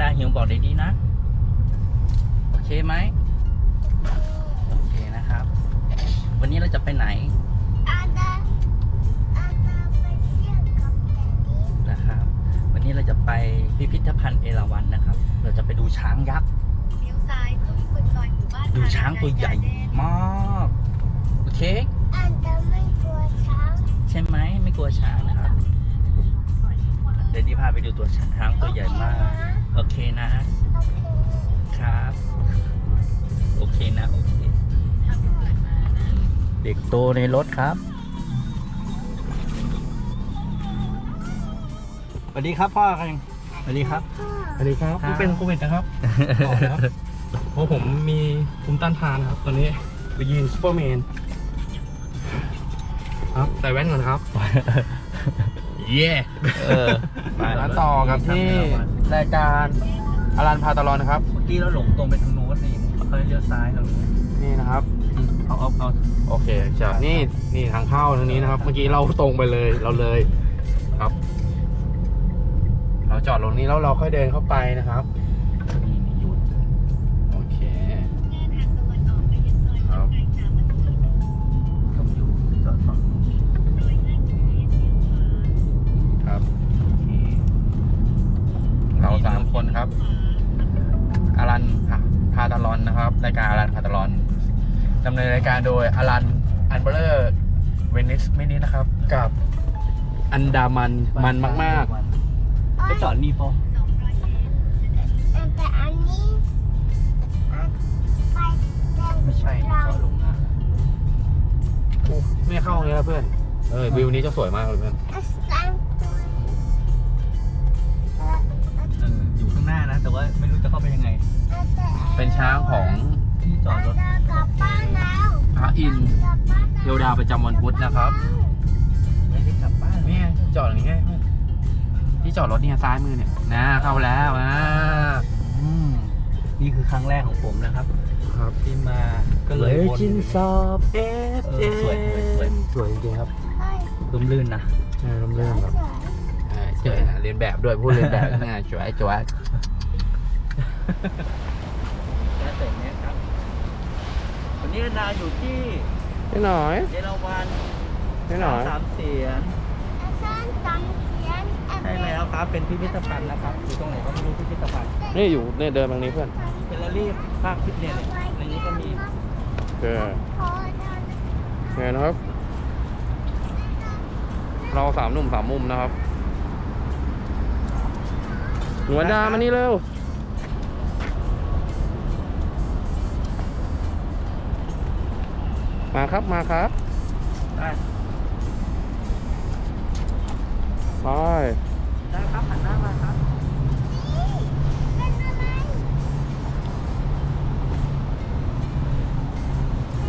ดาหิวบอกได้ดีนะ โอเคไหมโอเคนะครับ วันนี้เราจะไปไหนอาดาอาดาไปเที่ยวกับแดดดี้นะครับ วันนี้เราจะไปพิพิธภัณฑ์เอราวัณนะครับ เราจะไปดูช้างยักษ์เลี้ยวซ้ายเพื่อขึ้นซอยหมู่บ้านดูช้างตัวใหญ่มากโอเคอาดาไม่กลัวช้างใช่ไหมไม่กลัวช้างนะครับ เดี๋ยวดีพาไปดูตัวช้างตัวใหญ่มาก โอเคนะโอเคครับ โอเคนะ โอเค เด็กโตในรถครับ สวัสดีครับพ่อกันสวัสดีครับ สวัสดีครับครับผมเป็นโควิดนะครับต่อนะครับ เพราะผมมีภูมิต้านทานครับ ตอนนี้ไปยืนซูเปอร์แมน ครับ ใส่แว่นก่อนครับ เย่ เออไปแล้วต่อกับที่ รายการอารันพาตลอนนะครับ เมื่อกี้เราหลงตรงไปทางโน้นนี่เขาเลี้ยวซ้ายครับนี่นะครับ เอาเอาเอาโอเคจากนี่นี่ทางเข้าทางนี้นะครับ เมื่อกี้เราตรงไปเลยเราเลยครับ เราจอดลงนี้แล้วเราค่อยเดินเข้าไปนะครับ อารันพาตาลอนนะครับ รายการอารันพาตาลอนดำเนินรายการโดยอารันอันเบลอร์เวนิสไม่นี้นะครับ กับอันดามันมันมากไปจอดนี่พอสองร้อยเมตรแต่อันนี้อันไปเดินไม่ใช่จอดลงนะๆโอ้ไม่เข้าเลยครับเพื่อน เออวิวนี้จะสวยมากเลยเพื่อน แต่ว่าไม่รู้จะเข้าไปยังไงอาดาเป็นช้างของที่จออาดรถดากลับบ้านแล้วพระอินทร์กลับบ้านเทวดาประจำวันพุธนะครับไม่ได้กลับบ้านนี่ไงจอดอย่างนี้ไงที่จอดรถเนี่ยซ้ายมือเนี่ยนะเข้าแล้วอ่าอืมนี่คือครั้งแรกของผมนะครับ ครับที่มาก็เลยวนจินสอบเอฟเออสวยสวยสวยจริงๆครับเฮ้ยลุ่มลื่นนะใช่ร่มสรื่นวยครับสวยใช่เจอนะเรียนแบบด้วยพูดเรียนแบบง่ายจวยจวย แค่เสร็จเนี้ยครับ วันนี้นาอยู่ที่นิดหน่อยเยอรวันนิดหน่อยสามเสียนอาจารย์จำเสียงอันใช่แล้วครับ เป็นพิพิธภัณฑ์นะครับ อยู่ตรงไหนก็ไม่รู้พิพิธภัณฑ์นี่อยู่เนี่ยเดินทางนี้เพื่อนเฟลลารี่ภาคฟิตเนสเนี่ยในนี้ก็มีโอเคพอเดินไงนะครับ เราสามหนุ่มสามมุมนะครับหนวดดามานี่เร็ว มาครับมาครับได้ไปได้ครับหันหน้ามาครับเป็นอะไร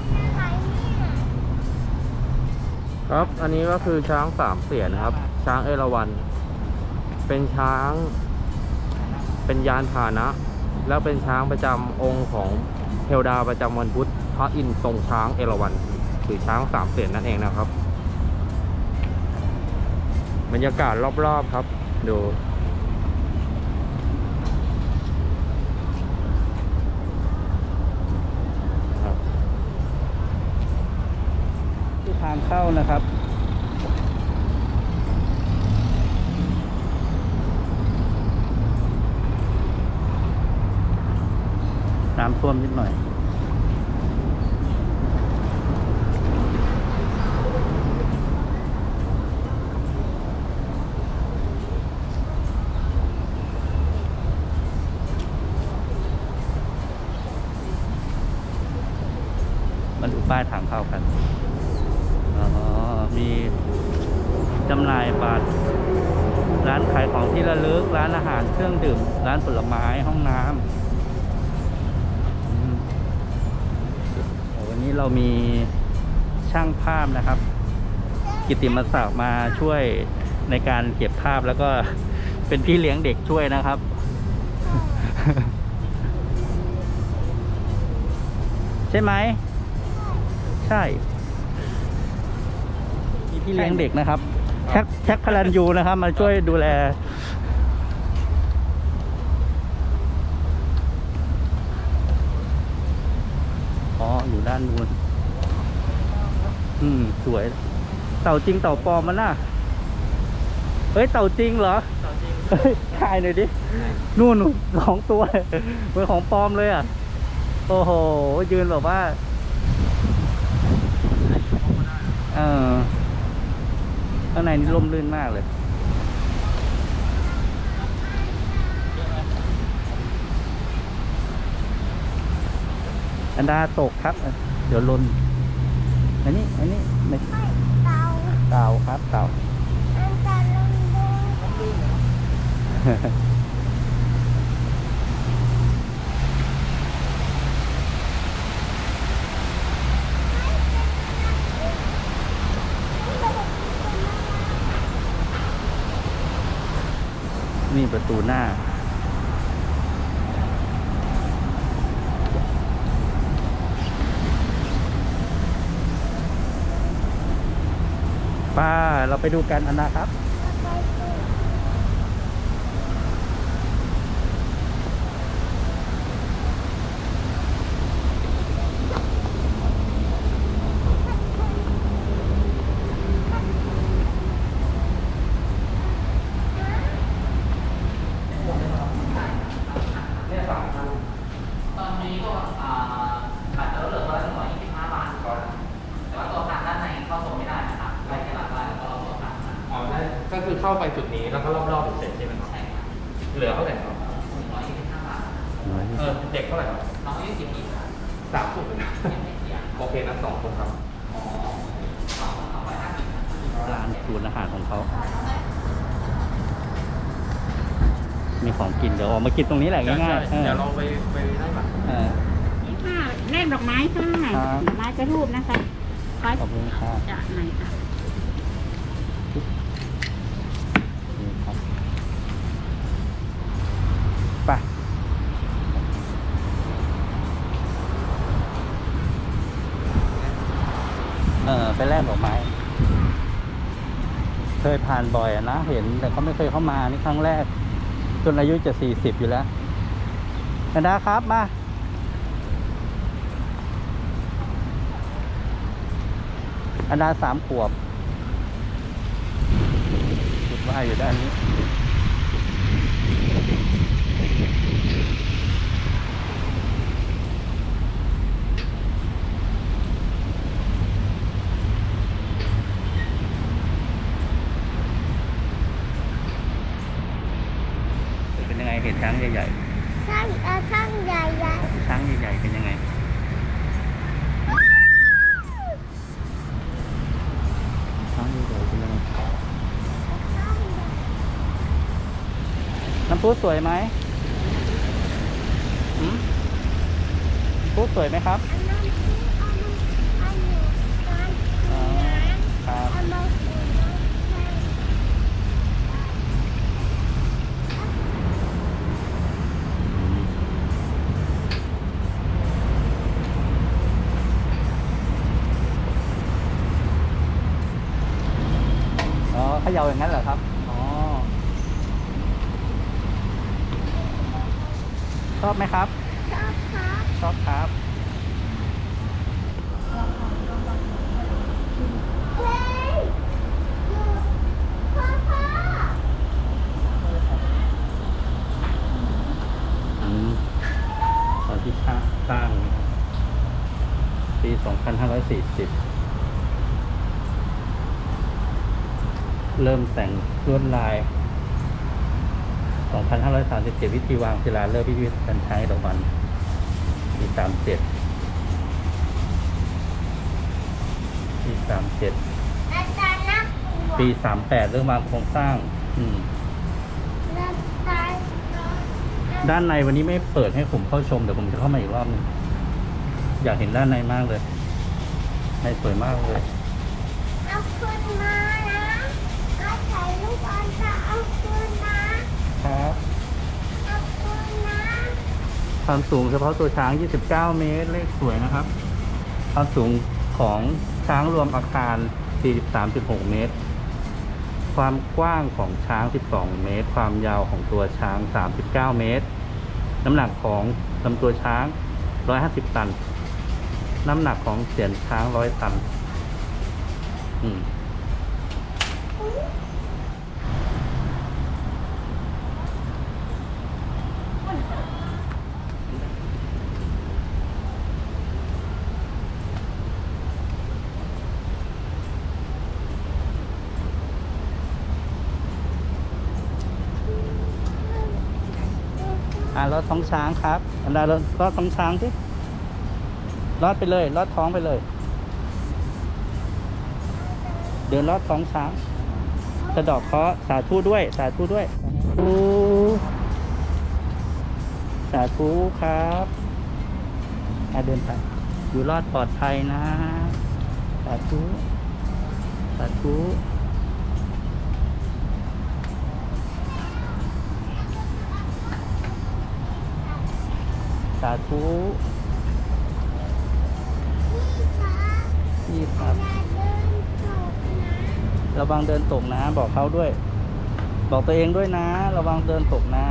เป็นอะไรเนี่ยครับ อันนี้ก็คือช้างสามเสียนนะครับ ช้างเอราวัณ เป็นช้าง เป็นยานพาหนะ แล้วเป็นช้างประจำองค์ของเทวดาประจำวันพุธพ ระอินทร์ทรงช้างเอราวัณคือช้างสามเสียนนั่นเองนะครับ บรรยากาศรอบๆครับ ดูทางเข้านะครับน้ำท่วมนิดหน่อย จำหน่ายบัตร ร้านขายของที่ระลึก ร้านอาหารเครื่องดื่ม ร้านผลไม้ห้องน้ำวันนี้เรามีช่างภาพนะครับ กิตติมศักดิ์มาช่วยในการเก็บภาพแล้วก็เป็นพี่เลี้ยงเด็กช่วยนะครับ ใช่ไหม ใช่ มีพี่เลี้ยงเด็กนะครับ แท็กแท็กพลันยูนะครับ มาช่วยดูแล อ๋อ อยู่ด้านนู้นอืม สวย เต่าจริงเต่าปลอมมันน่ะ เฮ้ย เต่าจริงเหรอเต่าจฮ้ยถ่ายหน่อยดิ นู่นสองตัวเป็นของปลอมเลยอะ โอ้โห ยืนแบบว่า เออ ข้างในนี่ร่มรื่นมากเลยอันดาตกครับ เดี๋ยวลนอันนี้ อันนี้ไม่ไม่เตาเต่าครับเต่าอันจะลง นี่ประตูหน้า ป้าเราไปดูกันอันนะครับ ไปสิ ตอนนี้ก็อ่าบัตรจะลดเหลือคนละหนึ่งร้อยยี่สิบห้าบาทก่อนแต่ว่าตัวทางด้านในเข้าชมไม่ได้นะครับไปแค่หลังบ้านแล้วก็รอบตัวทางนะ อ๋อได้ ก็คือเข้าไปจุดนี้แล้วก็รอบๆเสร็จใช่ไหมครับใช่ครับเหลือเท่าไหร่ครับหนึ่งร้อยยี่สิบห้าบาทเออเด็กเท่าไหร่ครับน้องอายุสิบปีครับสามคนเลยนะยังไม่เสียโอเคนะสองคนครับอ๋อสองสองร้อยห้าสิบครับร้านศูนย์อาหารของเขา มีของกินเดี๋ยวออกมากินตรงนี้แหละง่ายๆใช่เออเดี๋ยวเราไปไปได้บัตรเออนี่ค่ะแลกดอกไม้ค่ะครับดอกไม้กระทูบนะคะไปขอบคุณครับจะไหนค่ะ เออไปแลกดอกไม้ เคยผ่านบ่อยนะ เห็น แต่เขาไม่เคยเข้ามานี่ครั้งแรก จนอายุจะสี่สิบอยู่แล้วนาดาครับมาอันดาสามขวบคิดว่าอยู่ด้านนี้ยังไงเห็นช้าง ใหญ่ช่างเออช่างใหญ่ใหญ่ๆช้างใหญ่ๆเป็นยังไง ช้างใหญ่ๆเป็นยังไง น้ำพุสวยไหมหืมน้ำพุสวยไหมครับ อันนั้น เขย่าอย่างนั้นเหรอครับ อ๋อ ชอบไหมครับ ชอบครับชอบครับ เฮ้ยอยู่พ่อพ่ออืมตอนที่สร้างปี 2540 เริ่มแต่งลวดลาย 2537 วิธีวางศิลาฤกษ์พิพิธภัณฑ์ช้างเอราวัณปี37ปี37อาจารย์น่ากลัวปี38 เริ่มวางโครงสร้าง อืมอาจารย์ด้านในวันนี้ไม่เปิดให้ผมเข้าชมเดี๋ยวผมจะเข้ามาอีกรอบหนึงอยากเห็นด้านในมากเลยในสวยมากเลยเอาคืนมานะเอา ถ่ายรูปอันจะเอาคืนนะครับเอาคืนนะความสูงเฉพาะตัวช้าง 29 เมตร เลขสวยนะครับ ความสูงของช้างรวมอาคาร 43.6 เมตร ความกว้างของช้าง 12 เมตร ความยาวของตัวช้าง 39 เมตร น้ำหนักของลำตัวช้าง 150 ตัน น้ำหนักของเสียนช้าง 100 ตัน อืม อ่ารอดท้องช้างครับ อันดารอดรอดท้องช้างที่รอดไปเลยรอดท้องไปเลย เดินรอดท้องช้างสะดอกเคาะสาธุด้วย สาธุด้วยสาธุสาธุครับอาเดินไปอยู่รอดปลอดภัยนะ สาธุ สาธุ สาธุพี่ครับอย่าระวังเดินตกนะ บอกเขาด้วย บอกตัวเองด้วยนะ ระวังเดินตกนะ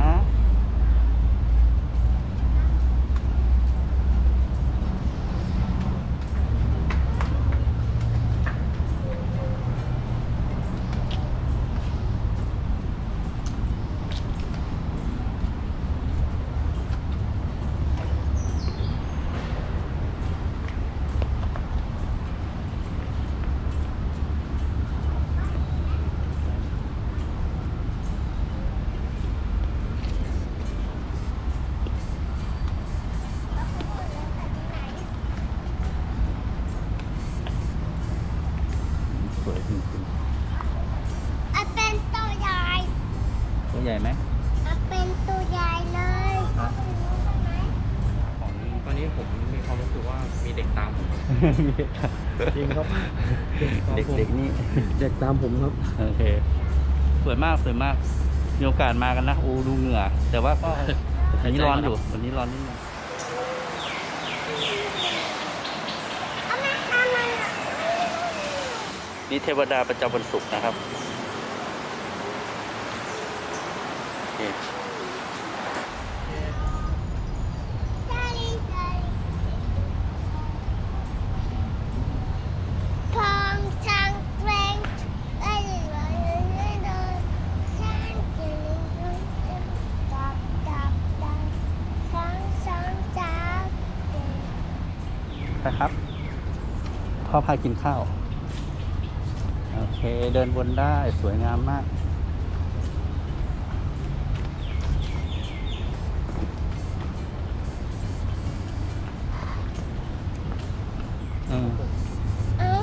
สวยจริง เอาเป็นตัวใหญ่ ๆตัวใหญ่ไหม เอาเป็นตัวใหญ่เลย ครับ ของตอนนี้ผมมีความรู้สึกว่ามีเด็กตามผม จริงครับเด็กๆนี่เด็กตามผมครับ โอเค สวยมากสวยมาก มีโอกาสมากันนะโอ้ดูเหงื่อ แต่ว่าก็วันนี้ร้อนอยู่ วันนี้ร้อนนิดนึงเอามาเอามานี่เทวดาประจำวันศุกร์นะครับ โอเค พ่อพากินข้าว โอเค เดินวนได้สวยงามมาก อืมเอ้า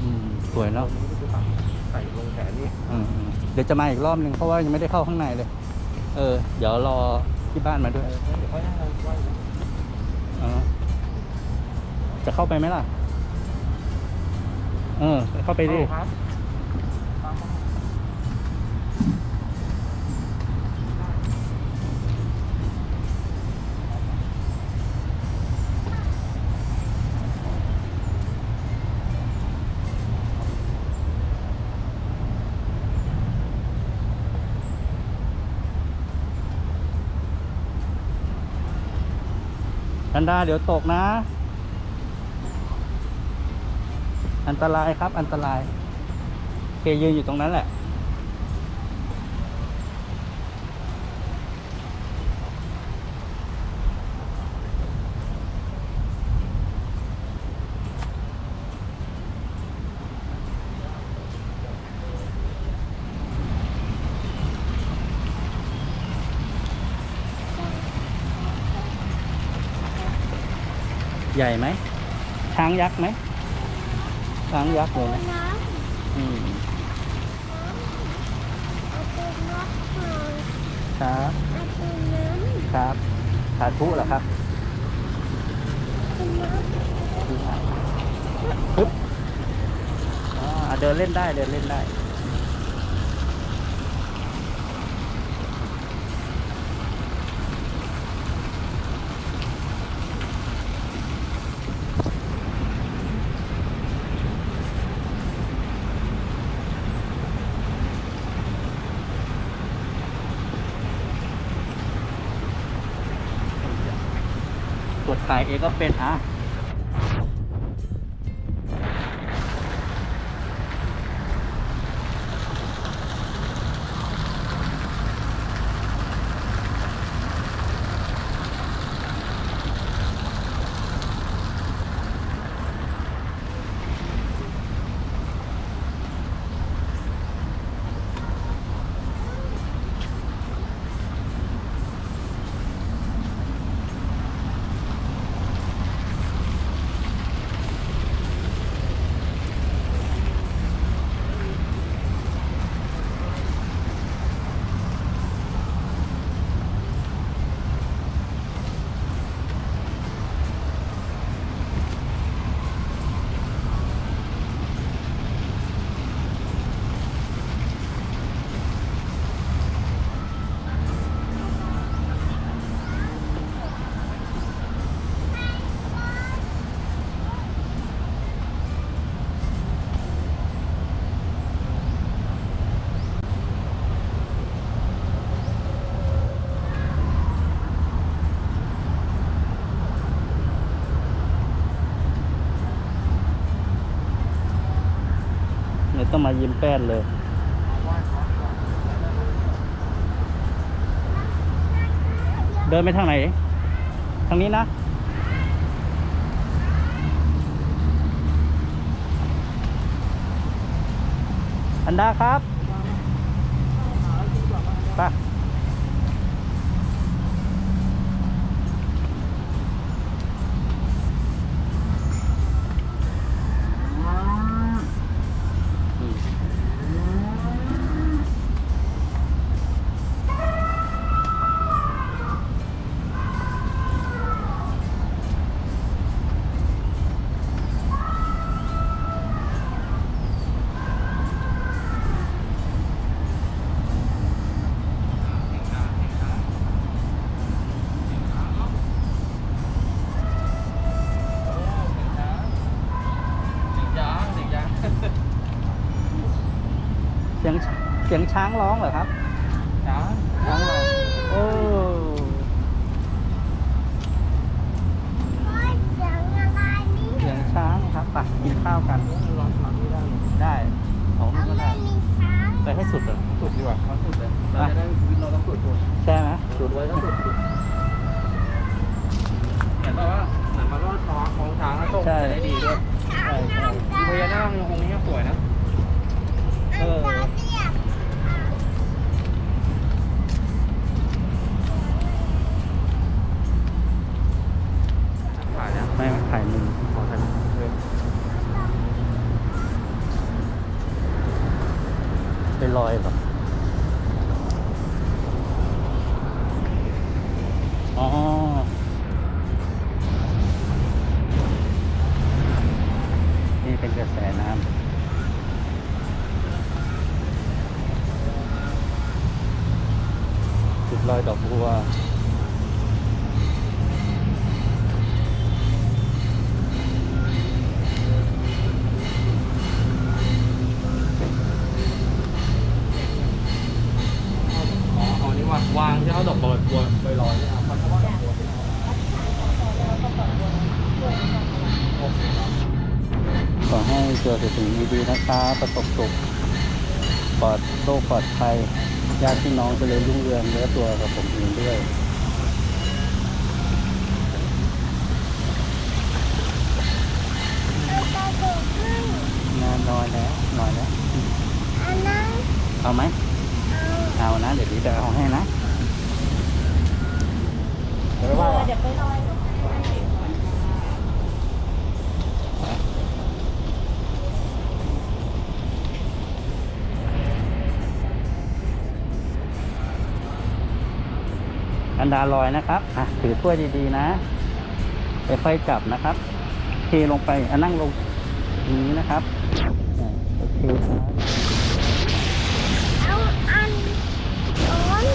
อืมสวยเนาะใส่ลงแขนนี่อืมอืมเดี๋ยวจะมาอีกรอบนึงเพราะว่ายังไม่ได้เข้าข้างในเลย เออ เดี๋ยวรอที่บ้านมาด้วย เดี๋ยวเขาให้เราไหว้อ๋อ จะเข้าไปไหมล่ะ เออ เข้าไปดิครับอันดาเดี๋ยวตกนะ อันตรายครับ อันตรายเคยืนอยู่ตรงนั้นแหละ ใหญ่ไหม ช้างยักษ์ไหม ช้างยักษ์เลตัยวนะน้องอืมเอาตัวน้องหน่อยครับเอาตัวน้ำครับสาธุเหรอครับตัวน้ำปึ๊บอ่าเดินเล่นได้เดินเล่นได้ายเองก็เป็นอะ ต้องมายิ้มแป้นเลย เดินไปทางไหน ทางนี้นะ อันดาครับ สียงช้างร้องเหรอครับช้างช้างร้องโอ้โอ๊ยเสียงอะไรนี่เสียงช้างครับไปกินข้าวกันได้ของเอาก็ไม่ได้มีช้างไปให้สุดเลยสุดดีกว่าสุดเลยเราจะได้ชีวิตเราต้องสุดตัวใช่ไหมสุดไว้ต้องสุดสุดเห็นป่าวว่าเหมือนมันก็ท้องของช้างแล้วตกใช่ได้ดีด้วยใช่ใช่พญานาคองค์นี้ก็สวยนะ เออ ถ่ายมุมขอถ่ายเลยไปลอยแบบอ๋อนี่เป็นกระแสน้ำจุดลอยดอกบัว คะประสบสุขปลอดโรคปลอดภัยญาติพี่น้องเจริญรุ่งเรืองและตัวกับผมเองด้วยเอาตาดูให้งานน้อยแล้วน้อยแล้วอันนั้นเอาไหมเอาเอานะเดี๋ยวดีจะเอาให้นะ นดาลอยนะครับอะถือถ้วยดีๆนะไปค่อยๆจับนะครับ เทลงไปอะนั่งลงอย่างนี้นะครับโอเคครับเอาอันอ้ย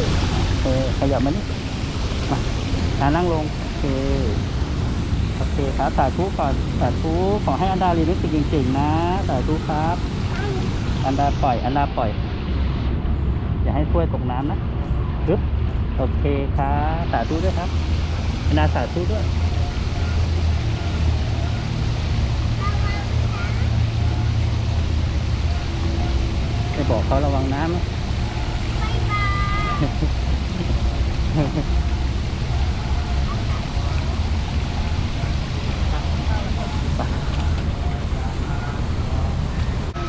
เออขยับมานี่มาอ่านั่งลงโอเคโอเคครับสาธุก่อนสาธุขอให้อันดาเรียนหนังสือเก่งๆนะสาธุครับ อันดาปล่อย อันดาปล่อย อย่าให้ถ้วยตกน้ำนะปึ๊บ โอเคครับสาธุด้วยครับนาสาธุด้วยไปบอกเขาระวังน้ำนะ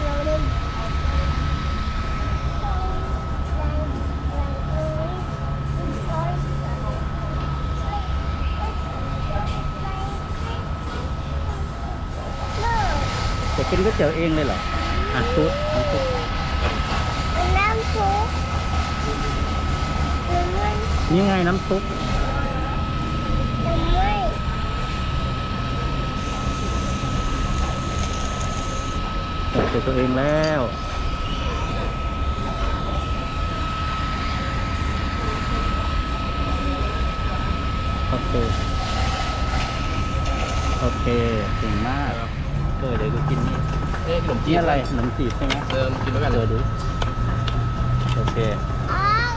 เราเล่นเลิก จะกินก๋วยเตี๋ยวเองเลยเหรออะซุปน้ำซุปน้ำซุปหรือไม่นี่ไงน้ำซุปหรือไม่เปิดตัวเองแล้วโอเค โอเคเก่งมาก เออเดี๋ยวกูกินนี่เอ๊ะขนมจีนี่นอะไรขนมจีบใช่ไหมเออกินด้วยกันเอเลอยดูโอเคอ้าว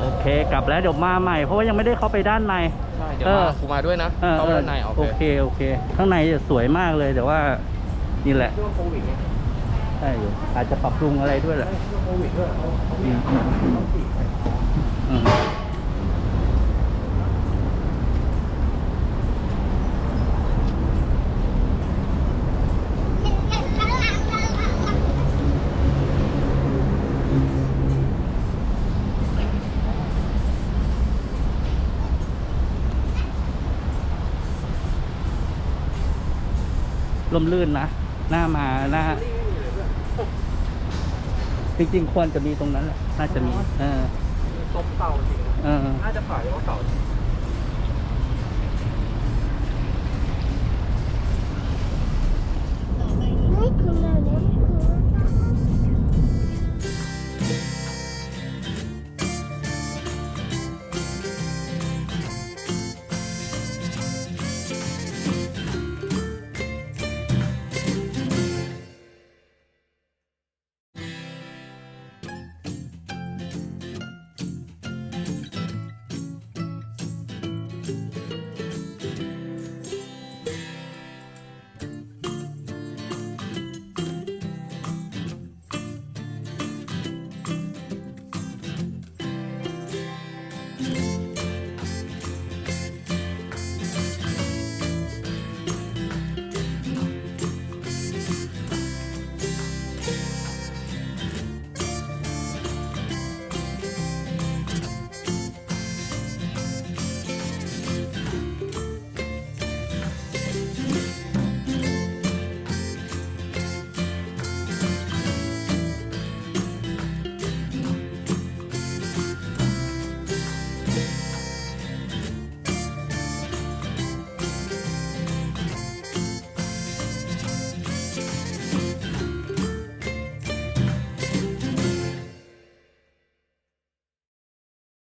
โอเค กลับแล้วเดี๋ยวมาใหม่เพราะว่ายังไม่ได้เข้าไปด้านใน ใช่เดี๋ยวเออ มาครูมาด้วยนะเออเข้าเออด้านในโอโอเคเคโอเค ข้างในจะสวยมากเลยแต่ว่านี่แหละช่วงโควิดไงได้อยู่อาจจะปรับปรุงอะไรด้วยแหละช่วงโควิดด้วยเขาเขาอืมอืม อืมต้องฉีดไปอ๋ออืมลมลื่นนะหน้ามาหน้าจริงๆควรจะมีตรงนั้นแหละน่าจะมี เออต้มเตาจริงเออ น่าจะขายว่าเก่า